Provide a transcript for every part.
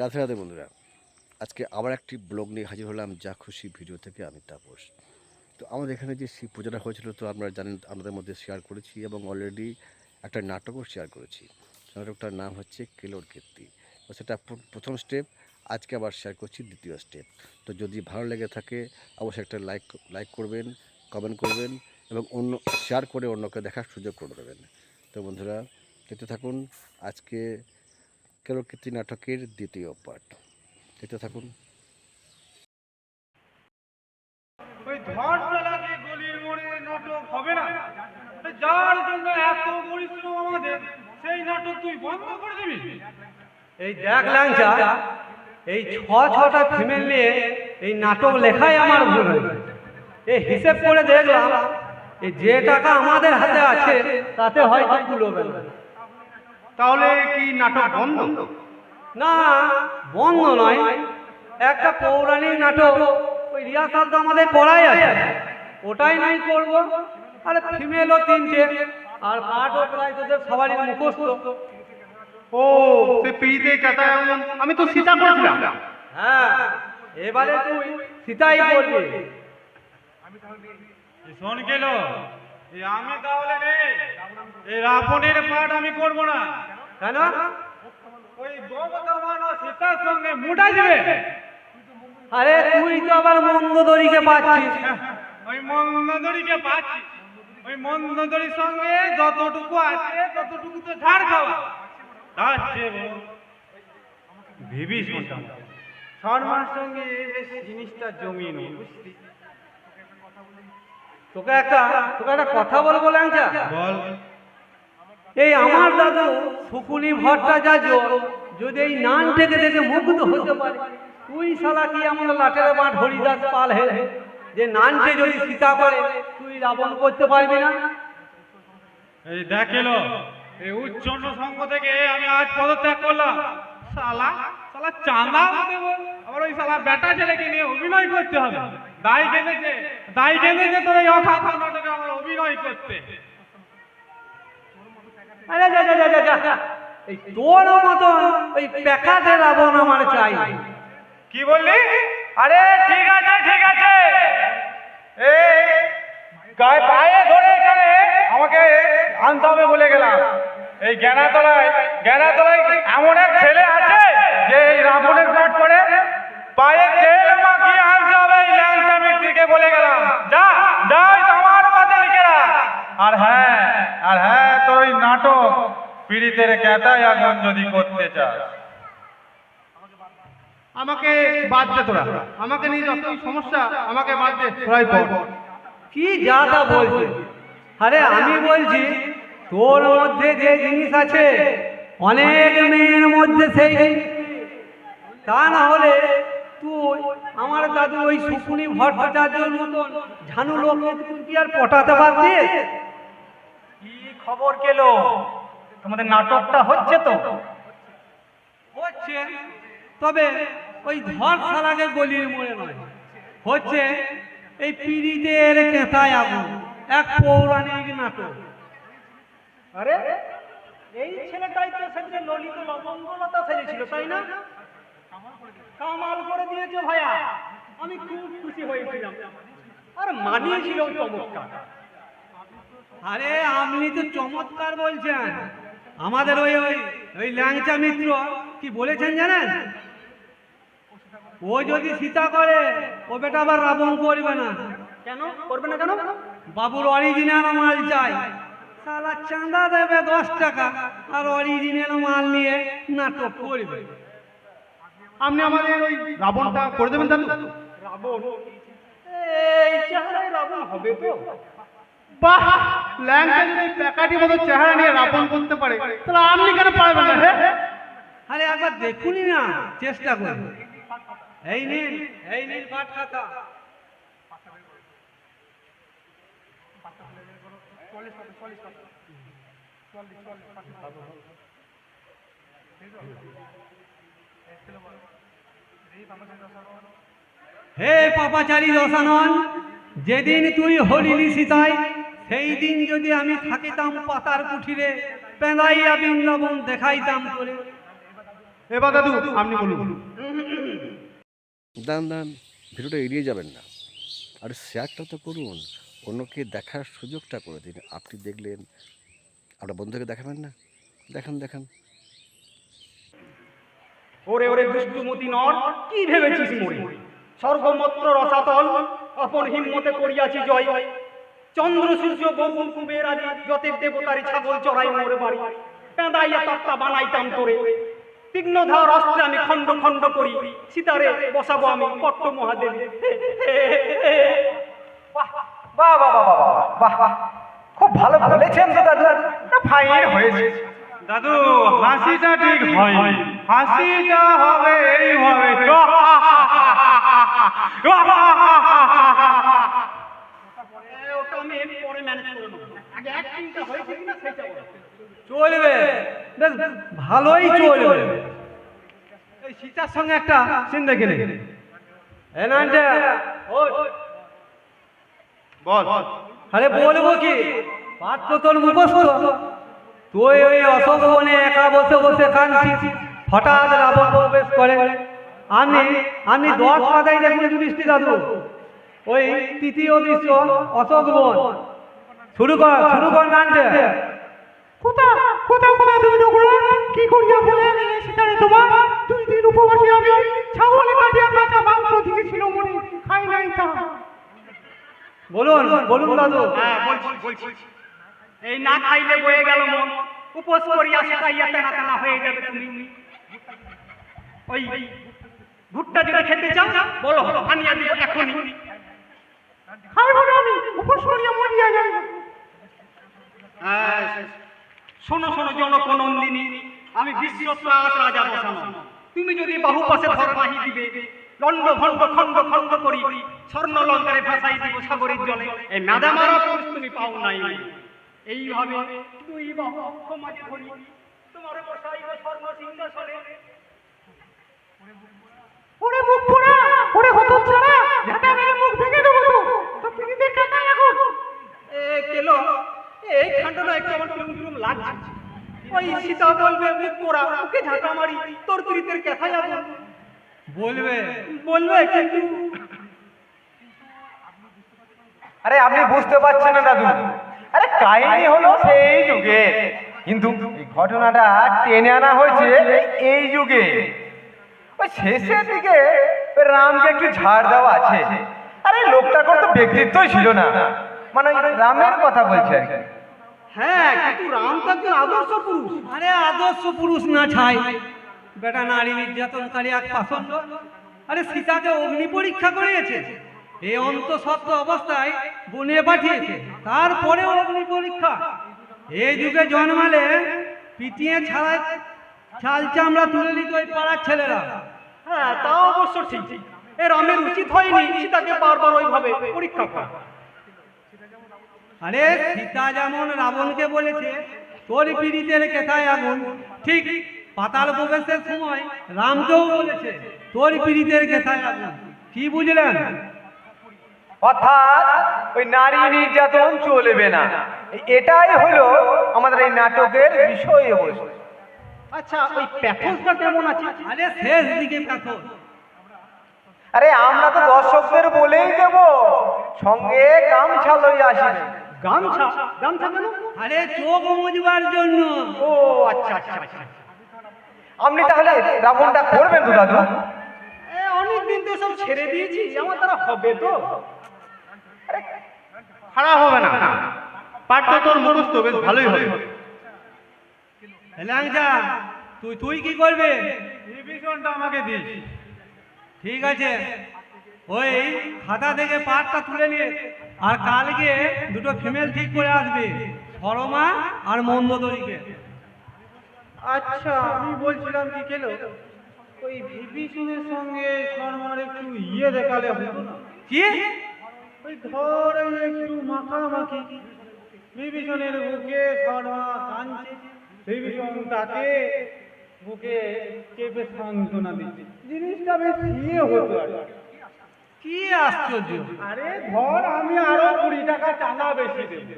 রাধে রাধে বন্ধুরা, আজকে আবার একটি ব্লগ নিয়ে হাজির হলাম যা খুশি ভিডিও থেকে আমি তাপস। তো আমাদের এখানে যে শিব পূজাটা হয়েছিল তো আপনারা জানেন, আমাদের মধ্যে শেয়ার করেছি এবং অলরেডি একটা নাটকও শেয়ার করেছি। নাটকটার নাম হচ্ছে কেলোর কীর্তি। তো সেটা প্রথম স্টেপ আজকে আবার শেয়ার করছি দ্বিতীয় স্টেপ তো যদি ভালো লেগে থাকে, অবশ্যই একটা লাইক লাইক করবেন কমেন্ট করবেন এবং অন্য শেয়ার করে অন্যকে দেখার সুযোগ করে দেবেন। তো বন্ধুরা, দেখতে থাকুন, আজকে কেরকীর্তি নাটকের দ্বিতীয় পার্ট দেখতে থাকুন। ওই গলির মোড়ে নাটক হবে না। যার জন্য এত পরিশ্রম আমাদের সেই নাটক তুই বন্ধ করে দিবি। এই দেখ ল্যাংচা এই ছ ছটা ফিমেল নিয়ে এই নাটক লেখাই আমার ভুল এই হিসেব করে দেখলাম এই যে টাকা আমাদের হাতে আছে তাতে হয়তো কুলোবে না। তাহলে কি নাটক বন্ধ? না বন্ধ নয়। একটা পৌরাণিক নাটক ওই রিহার্সাল তো আমাদের করাই আছে। ওটাই নাই করব। আরে ফিমেলও তিনটে আর পাঠও প্রায় তোদের সবারই মুখস্থ। ও সে পিড়িতে কাটা আমি তো সীতা করেছিলাম। হ্যাঁ এবারে তুই সীতাই করবি। আমি তাহলে শোন গেল। আমি তাহলে নেই। এই রাবণের পাঠ আমি করব না। কেন? ওই গোবর্ধমান ও সীতার সঙ্গে মুটাই দেবে। আরে তুই তো আবার মন্দদরিকে পাচ্ছিস। ওই মন্দদরিকে পাচ্ছি। ওই মন্দদরির সঙ্গে যতটুকু আছে ততটুকু তো ঝাড় খাওয়া। তার চেয়ে বড় ভেবি শুনতাম শর্মার সঙ্গে বেশ জিনিসটা জমিয়ে নি বুঝলি তোকে একটা তোকে একটা কথা বলব ল্যাংচা বল। এই আমার দাদু শুকুনি ভট্টাচার্য যদি এই নান থেকে দেখে মুগ্ধ হতে পারে তুই শালা কি এমন লাটের মাঠ হরিদাস পাল হে? যে নানকে যদি সীতা করে তুই রাবণ করতে পারবি না? এই দেখ এলো এই উচ্চন্ন সঙ্গ থেকে আমি আজ পদত্যাগ করলাম। শালা। শালা চাঁদা দেবো আবার ওই শালা বেটা ছেলেকে নিয়ে অভিনয় করতে হবে। দায় কেঁদেছে দায় কেঁদেছে তোর এই অখাত নাটকে আমার অভিনয় করতে। আরে যা যা যা যা যা। এই তোর মতো ওই প্যাকাটে রাবণ আমার চাই। কি বললি? আরে ঠিক আছে ঠিক আছে। এই গায়ে পায়ে ধরে এখানে আমাকে আনতে হবে বলে গেলাম। এই জ্ঞানাতলায় জ্ঞানাতলায় এমন এক ছেলে আছে যে এই রাবণের পাঠ করে পায়ে তেল মাখিয়ে আনতে হবে এই ল্যাংটা মিস্ত্রিকে বলে গেলাম। যা যা ওই আমার মাঝে লিখে আর হ্যাঁ আর হ্যাঁ তোর ওই নাটক পীড়িতের ক্যাতায় আগুন যদি করতে চাস। আমাকে বাদ দে তোরা। আমাকে নিয়ে যত সমস্যা আমাকে বাদ দে। তোরাই কি যা তা বলছে আরে আমি বলছি তোর মধ্যে যে জিনিস আছে অনেক মেয়ের মধ্যে সেই। তা না হলে তুই আমার দাদু ওই শুকুনি ভট্টাচার্যর মতন ঝানু তুই কি আর পটাতে পারতি কি খবর কেলো? তোমাদের নাটকটা হচ্ছে তো? হচ্ছে তবে ওই ধর সালাকে গলির মোড়ে নয়। হচ্ছে এই পিড়িতের কেঁথায় আগুন এক পৌরাণিক নাটক। আরে এই ছেলেটাই তো সেদিন ললিত লবঙ্গলতা সেজেছিল তাই না? কামাল করে দিয়েছে ভাইয়া। আমি খুব খুশি হয়েছিলাম। আর মানিয়েছিল চমৎকার। আরে আপনি তো চমৎকার বলছেন। আমাদের ওই ওই ওই ল্যাংচা মিত্র কি বলেছেন জানেন? ও যদি সীতা করে ও বেটা আবার রাবণ করবে না। কেন? করবে না কেন? বাবুর অরিজিনাল মাল চাই। সালা চাঁদা দেবে দশ টাকা আর অরিজিনাল মাল নিয়ে নাটক করবে। আপনি আমাদের ওই রাবণটা করে দেবেন দাদু রাবণ? এই চেহারায় রাবণ হবে তো। বাহ! ল্যাংটা যদি প্যাকাটি মতো চেহারা নিয়ে রাবণ করতে পারে তাহলে আপনি কেন পারবেন না হ্যাঁ আরে একবার দেখুনি না চেষ্টা করুন। এই নিন এই নিন পাট খাতা। হে পাপাচারী দশানন যেদিন তুই হরিলি সীতায় সেই দিন যদি আমি থাকিতাম পাতার কুঠিরে পেঁদাইয়া বৃন্দাবন দেখাইতাম করে এবার দাদু আপনি বলুন। দান দান ভিডিওটা এড়িয়ে যাবেন না। আর শেয়ারটা তো করুন। অন্যকে দেখার সুযোগটা করে দিন। আপনি দেখলেন, আপনার বন্ধুকে দেখাবেন না? দেখান দেখান। ওরে ওরে দুষ্টুমতি নর, কি ভেবেছিস মরি? সর্বমত্র রসাতল আপন হিম্মতে করিয়াছি জয়। চন্দ্র, সূর্য বরুণ কুবের আদি যতের দেবতারি ছাগল চড়াই মোরে বাড়ি। পেঁদাইয়া তক্তা বানাইতাম তোরে। তীক্ষ্ণধার অস্ত্রে আমি খণ্ড খণ্ড করি। সীতারে বসাবো আমি পট্ট মহাদেবী বাহ! বাহ বাহ বাহ বাহ বাহ বাহ খুব ভালো বলেছেন তো দাদু। ফাইন হয়েছে। দাদু হাসিটা ঠিক হয়। হাসিটা হবে এইভাবে। এ, ওটা আমি পরে ম্যানেজ করে নেব আগে অ্যাক্টিংটা হয়েছে কিনা সেটা বলো। চলবে। বেশ ভালোই চলবে। এই সীতার সঙ্গে একটা সিন দেখে নে। এ নানটা, ওঠ। বল। আরে বলব কি? তো তোর মুখস্থ তুই ওই অশোক বনে একা বসে বসে কাঁদছিস। হঠাৎ রাবণ প্রবেশ করে। আমি আমি দশ পাতায় দেখুন যুধিষ্ঠির দাদু। ওই তৃতীয় দৃশ্য অশোক বন। শুরু কর শুরু কর নানটে কোথা কোথা কোথা তুমি নগর কি করিয়া বলে সেখানে তোমার দুই দিন উপবাসী আমি ছাগলে কাটিয়া কাঁচা মাংস দিয়েছিল মনে। খাই নাই তা। বলুন বলুন দাদু। হ্যাঁ বলছি বলছি। এই না খাইলে বয়ে গেল মন। উপোস করিয়া শুকাইয়া তেনা তেনা হয়ে যাবে তুমি। ওই ভুট্টা যদি খেতে চাও বলো আনিয়া দিব এখনই। খাইব না আমি উপর সরিয়া মরিয়া যাই হ্যাঁ, শোনো শোনো জনক নন্দিনী আমি বিশ্বপ্রাস রাজা বসানো। তুমি যদি বাহু পাশে ধর নাহি দিবে লন্ড ভণ্ড খণ্ড খণ্ড করি স্বর্ণ লঙ্কারে ভাসাই দিব সাগরের জলে। এই মেদা মারা পুরুষ তুমি পাও নাই। এইভাবে দুই বাহু সমাজে ধরি তোমার বসাইব স্বর্ণ সিংহাসনে। ওরে মুখ পোড়া ওরে হত ছাড়া ঝাঁটা মেরে মুখ ভেঙে দেবো তো। তো পিড়িতে কাটা এখন এ কেলো এই ঠান্ডাটা একটু আমার কেমন কেমন লাগছে? ওই সীতা বলবে মুখ পোড়া ওকে ঝাঁটা মারি তোর প্রীতের কথা যাব বলবে। বলবে কিন্তু। আরে আপনি বুঝতে পারছেন না দাদু। আরে কাহিনী হলো সেই যুগে। কিন্তু ঘটনাটা টেনে আনা হয়েছে এই যুগে। ওই শেষের দিকে ওই রামকে একটু ছাড় দেওয়া আছে। আরে লোকটা কোনো তো ব্যক্তিত্বই ছিল না। মানে রামের কথা বলছে আর কি। হ্যাঁ কিন্তু রাম তো একজন আদর্শ পুরুষ। আরে আদর্শ পুরুষ না ছাই। বেটা নারী নির্যাতনকারী এক পাষণ্ড। আরে সীতাকে অগ্নি পরীক্ষা করিয়েছে। এই অন্তঃসত্ত্ব অবস্থায় বনে পাঠিয়েছে। তারপরেও অগ্নি পরীক্ষা। এই যুগে জন্মালে পিটিয়ে ছাড়া চাল চামড়া তুলে নিত ওই পাড়ার ছেলেরা। হ্যাঁ তাও অবশ্য ঠিক এ রামের উচিত হয়নি সীতাকে বারবার ওইভাবে পরীক্ষা করা। আরে সীতা যেমন রাবণকে বলেছে, তোর পিড়িতে রেখে তাই আগুন? ঠিক পাতাল প্রবেশের সময় রামকেও বলেছে তোর পিড়িতে রেখে তাই আগুন। কি বুঝলেন? অর্থাৎ ওই নারী নির্যাতন চলবে না। এটাই হলো আমাদের এই নাটকের বিষয়বস্তু আচ্ছা ওই প্যাথসটা কেমন আছে? আরে শেষ দিকে পাথর আরে আমরা তো দর্শকদের বলেই দেব সঙ্গে গামছা লই আসবে। গামছা? গামছা কেন? আরে চোখ মুজবার জন্য। ও আচ্ছা আচ্ছা আচ্ছা। আপনি তাহলে রাবণটা করবেন তো দাদু? এ অনেকদিন তো সব ছেড়ে দিয়েছি আমার দ্বারা হবে তো। খারাপ হবে না। পাঠটা তোর মুখস্থ বেশ ভালোই হবে। ল্যাংচা তুই তুই কি করবে? রিভিশনটা আমাকে দিস। ঠিক আছে। ওই খাতা থেকে পাটটা তুলে নিয়ে আর কালকে দুটো ফিমেল ঠিক করে আসবে সরমা আর মন্দদরিকে। আচ্ছা আমি বলছিলাম কি কেলো? ওই বিভীষণের সঙ্গে শর্মার একটু ইয়ে দেখালে হতো না। কি? ওই ধর একটু মাখামাখি। বিভীষণের বুকে শর্মা কাঁদছে। বিভীষণ তাকে বুকে চেপে সান্ত্বনা দিচ্ছে। জিনিসটা বেশ ইয়ে হতো আর কি। আশ্চর্য। আরে ধর আমি আরও কুড়ি টাকা চাঁদা বেশি দেব।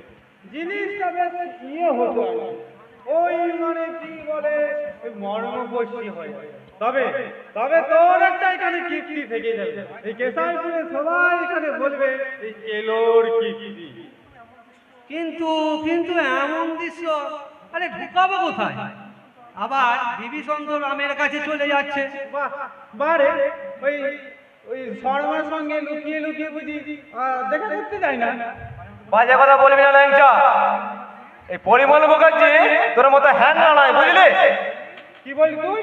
জিনিসটা বেশ ইয়ে হতো আর। ওই মানে কি বলে? ওই মর্মপোষী হয়। তবে তবে তোর একটা এখানে কীর্তি থেকে যাবে। এই কেশাইপুরে সবাই এখানে বলবে এই কেলোর কীর্তি। কিন্তু কিন্তু এমন দৃশ্য আরে ঢুকাবো কোথায়? আবার বিভীষণ রামের কাছে চলে যাচ্ছে। বাহ বারে ওই ওই শর্মার সঙ্গে লুকিয়ে লুকিয়ে বুঝি দেখা করতে যায় না। বাজে কথা বলবি না ল্যাংচা। এই পরিমল মুখার্জি, তোর মতো হ্যান না নয়, বুঝলি? কি বললি তুই?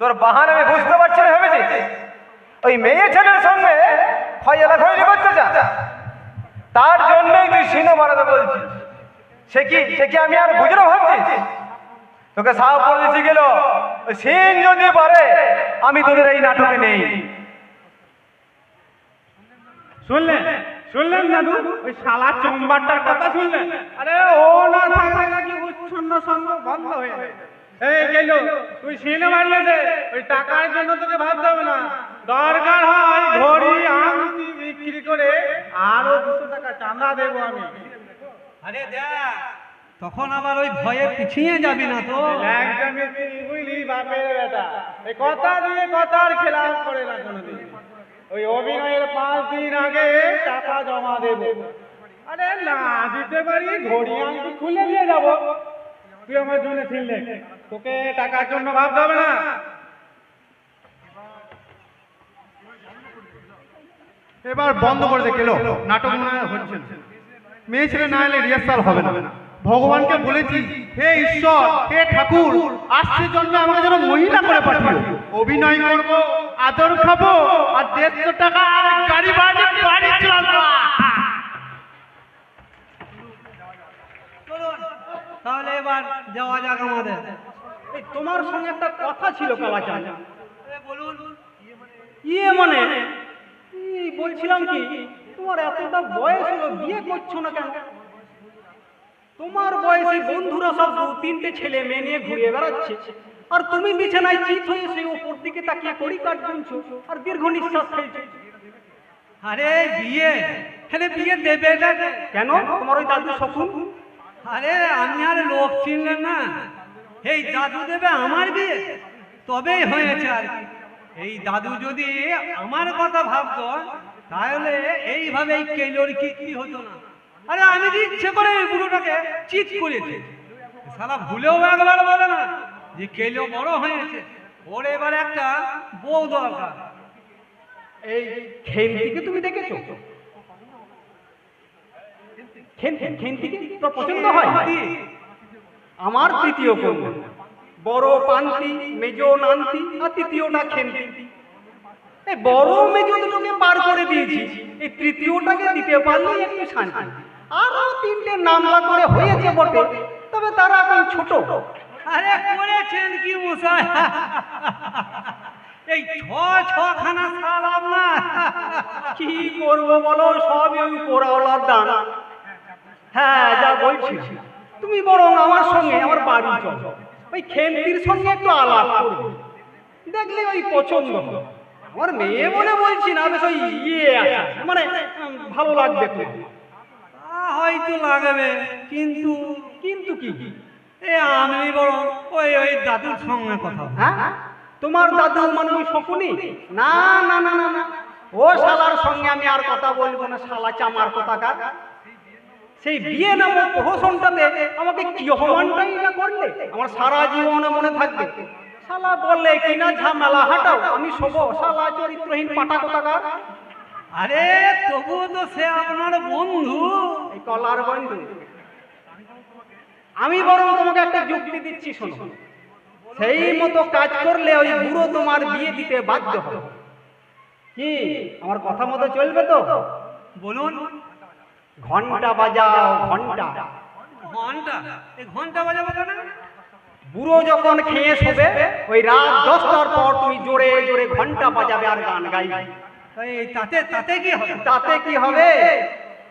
তোর বাহান আমি বুঝতে পারছি না ভেবেছি ওই মেয়ে ছেলের সঙ্গে খয়লা খয়লি করতে চা তার জন্যই তুই সিনে মারাতে বলছিস। সে কি সে কি আমি আর বুঝলো ভাবছি তোকে সাহ করে দিচ্ছি গেল। সিন যদি পারে, আমি তোদের এই নাটকে নেই। শুনলেন শুনলেন দাদু? ওই শালা চম্বারটার কথা শুনলেন? আরে ও না থাকলে নাকি উচ্ছন্ন সঙ্গ বন্ধ হয়ে এই গেল তুই সিনেমা নিয়ে দে ওই টাকার জন্য তোকে ভাবতে হবে না। দরকার হয় ঘড়ি আংটি বিক্রি করে আরও দুশো টাকা চাঁদা দেবো আমি। আরে দেখ তখন আবার ওই ভয়ে পিছিয়ে যাবি না তো। মিস্ত্রি বুঝলি বাপের বেটা। এই কথা দিয়ে কথার খেলাপ করে না কোনোদিন। ওই অভিনয়ের পাঁচ দিন আগে টাকা জমা দেব। আরে না, দিতে পারি, ঘড়ি আংটি খুলে দিয়ে যাব। তুই আমার জন্য ছিলে তোকে টাকার জন্য ভাবতে হবে না। এবার বন্ধ করে দে, কেলো। নাটক মনে হচ্ছে। মেয়ে ছেলে না এলে রিহার্সাল হবে না। ভগবানকে বলেছি হে ঈশ্বর হে ঠাকুর আসছে জন্য আমাকে যেন মহিলা করে পাঠিও। অভিনয় করব আদর খাব আর দেড়শো টাকা আর গাড়ি বাড়ি বাড়ি চলবো। তাহলে এবার যাওয়া যাক আমাদের। এই তোমার সঙ্গে একটা কথা ছিল কালাচাঁদ আরে বলুন। ইয়ে মানে বলছিলাম কি তোমার এতটা বয়স হলো বিয়ে করছ না কেন? তোমার বয়সে বন্ধুরা সব দু তিনটে ছেলে মেয়ে নিয়ে ঘুরে বেড়াচ্ছে। আর তুমি বিছানায় চিত হয়ে সেই ওপর দিকে তাকিয়ে করি কাট গুনছো আর দীর্ঘ নিঃশ্বাস ফেলছো। আরে বিয়ে। আরে বিয়ে দেবে না। কেন? তোমার ওই দাদু শকুন? আরে আমি আর লোক চিনলেন না। এই দাদু দেবে আমার বিয়ে? তবেই হয়েছে আর কি। এই দাদু যদি আমার কথা ভাবতো তাহলে এইভাবে এই কেলোর কি হতো না? আরে আমি যে ইচ্ছে করে এই বুড়োটাকে চিট করেছি। সারা ভুলেও একবার বলে না যে কেলো বড় হয়েছে। ওর এবার একটা বউ দরকার। এই খেন্তিকে তুমি দেখেছ? তোর পছন্দ হয়? আমার তৃতীয় কন্যা। বড় পান্তি মেজ নান্তি আর তৃতীয়টা এই বড় মেজ দুটোকে পার করে দিয়েছি। এই তৃতীয়টাকে দিতে পারলেই একটু শান্তি। আরও তিনটে নামলা করে হয়েছে বটে, তবে তারা এখন ছোট। আরে করেছেন কি মশাই? এই ছ ছখানা সাল আপনার কি করব বলো, সবই ওই পোড়াওয়ালার দান। হ্যাঁ যা বলছি। তুমি বরং আমার সঙ্গে আমার বাড়ি চলো। ওই খেন্তির সঙ্গে একটু আলাপ করবে দেখলে ওই পছন্দ আমার মেয়ে বলে বলছি না, বেশ ওই ইয়ে মানে ভালো লাগবে তো তা। হয়তো লাগাবে, কিন্তু কিন্তু কি? এ আমি বড় ওই ওই দাদুর সঙ্গে কথা হ্যাঁ? তোমার দাদু মানে ওই শকুনি? না না না না না। ও শালার সঙ্গে আমি আর কথা বলব না, শালা চামার কথা কার সেই বিয়ে নামক প্রহসনটাতে আমাকে কি অপমানটাই না করলে? আমার সারা জীবনে মনে থাকবে। শালা বললে, কিনা ঝামেলা, হাঁটাও, আমি শোভ শালা চরিত্রহীন পাটা কোথাকার। আরে তবুও তো সে আপনার বন্ধু। এই কলার বন্ধু। আমি বরং তোমাকে একটা যুক্তি দিচ্ছি শোনো। সেই মতো কাজ করলে ওই বুড়ো তোমার বিয়ে দিতে বাধ্য হবে। কি? আমার কথা মতো চলবে তো? বলুন। ঘণ্টা বাজাও ঘণ্টা। ঘণ্টা? এই ঘণ্টা বাজাবো কেন বুড়ো যখন খেয়ে শোবে ওই রাত দশটার পর তুমি জোরে জোরে ঘণ্টা বাজাবে আর গান গাইবে। তাতে তাতে কি হবে? তাতে কি হবে?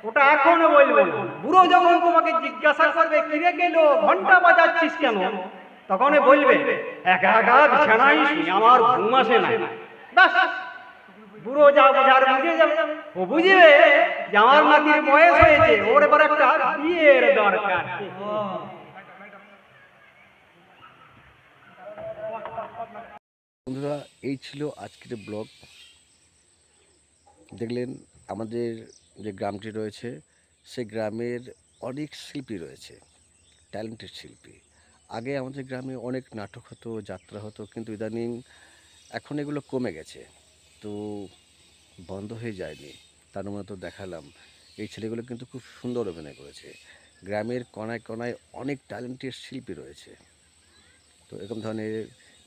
ওটা এখনও বলব বুড়ো যখন তোমাকে জিজ্ঞাসা করবে কিরে গেল ঘণ্টা বাজাচ্ছিস কেন? তখন বলবে একা একা বিছানায় আমার ঘুম আসে না। ব্যাস বুড়ো যা বুঝার বুঝে যাবে। ও বুঝবে যে আমার নাতির বয়স হয়েছে ওর এবার একটা বিয়ের দরকার। বন্ধুরা এই ছিল আজকের ব্লগ। দেখলেন আমাদের যে গ্রামটি রয়েছে, সেই গ্রামের অনেক শিল্পী রয়েছে ট্যালেন্টেড শিল্পী। আগে আমাদের গ্রামে অনেক নাটক হতো, যাত্রা হতো, কিন্তু ইদানিং এখন এগুলো কমে গেছে। তো বন্ধ হয়ে যায়নি, তার মতো দেখালাম। এই ছেলেগুলো কিন্তু খুব সুন্দর অভিনয় করেছে। গ্রামের কণায় কণায় অনেক ট্যালেন্টেড শিল্পী রয়েছে। তো এরকম ধরনের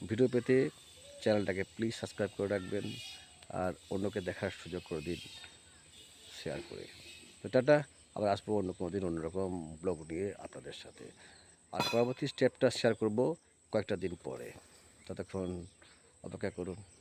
ভিডিও পেতে চ্যানেলটাকে প্লিজ সাবস্ক্রাইব করে রাখবেন। আর অন্যকে দেখার সুযোগ করে দিন শেয়ার করে। তো টাটা, আবার আসব অন্য কোনো দিন অন্যরকম ব্লগ নিয়ে আপনাদের সাথে। আর পরবর্তী স্টেপটা শেয়ার করব কয়েকটা দিন পরে। ততক্ষণ অপেক্ষা করুন।